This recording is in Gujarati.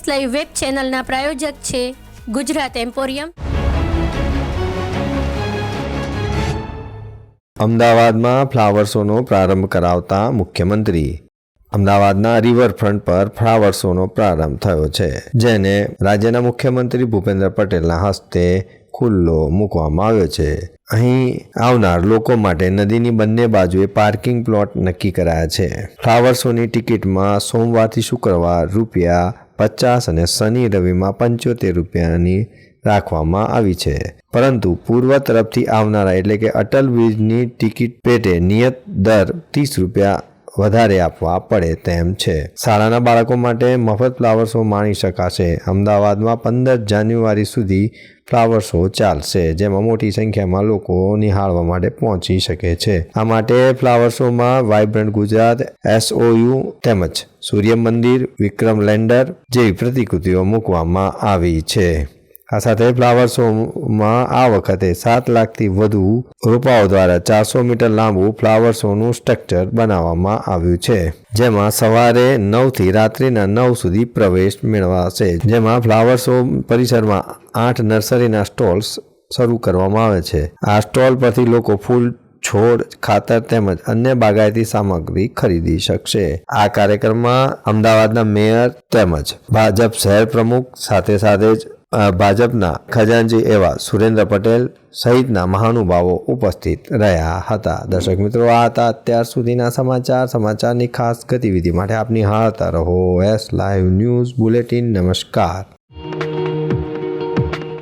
એસ લાઈવ વેબ ચેનલના પ્રાયોજક છે ગુજરાત એમ્પોરિયમ. અમદાવાદમાં ફ્લાવર શોનો પ્રારંભ કરાવતા મુખ્યમંત્રી. અમદાવાદના રિવરફ્રન્ટ પર ફ્લાવર શોનો પ્રારંભ થયો છે, જેને રાજ્યના મુખ્યમંત્રી ભૂપેન્દ્ર પટેલના હસ્તે ખુલ્લો મૂકવામાં આવ્યો છે. અહીં આવનાર લોકો માટે નદીની બંને બાજુએ પાર્કિંગ પ્લોટ નક્કી કરાયા છે. ફ્લાવર શોની ટિકિટમાં સોમવારથી શુક્રવાર રૂપિયા પચાસ અને શનિ રવિમાં પંચોતેર રૂપિયાની રાખવામાં આવી છે. પરંતુ પૂર્વ તરફથી આવનારા એટલે કે અટલ બ્રિજની ટિકિટ પેટે નિયત દર ત્રીસ રૂપિયા વધારે આપવા પડે તેમ છે. શાળાના બાળકો માટે મફત ફ્લાવર શો માણી શકાશે. અમદાવાદમાં પંદર જાન્યુઆરી સુધી ફ્લાવર શો ચાલશે, જેમાં મોટી સંખ્યામાં લોકો નિહાળવા માટે પહોંચી શકે છે. આ માટે ફ્લાવર શોમાં વાઇબ્રન્ટ ગુજરાત, એસઓયુ તેમજ સૂર્ય મંદિર, વિક્રમ લેન્ડર જેવી પ્રતિકૃતિઓ મૂકવામાં આવી છે. આ સાથે ફ્લાવર શોમાં આ વખતે સાત લાખથી વધુ રોપાઓ દ્વારા ચારસો મીટર લાંબુ ફ્લાવર શોનું સ્ટ્રક્ચર બનાવવામાં આવ્યું છે, જેમાં સવારે નવથી રાત્રિના નવ સુધી પ્રવેશ મેળવાશે, જેમાં ફ્લાવર શો પરિસરમાં આઠ નર્સરીના સ્ટોલ્સ શરૂ કરવામાં આવે છે. આ સ્ટોલ પરથી લોકો ફૂલ, છોડ, ખાતર તેમજ અન્ય બાગાયતી સામગ્રી ખરીદી શકશે. આ કાર્યક્રમમાં અમદાવાદના મેયર તેમજ ભાજપ શહેર પ્રમુખ સાથે સાથે જ ભાજપના ખજાનજી એવા સુરેન્દ્ર પટેલ સહિતના મહાનુભાવો ઉપસ્થિત રહ્યા હતા. દર્શક મિત્રો, આ હતા અત્યાર સુધીના સમાચાર. સમાચારની ખાસ ગતિવિધિ માટે આપની હાલતા રહો એસ લાઈવ ન્યૂઝ બુલેટિન નમસ્કાર.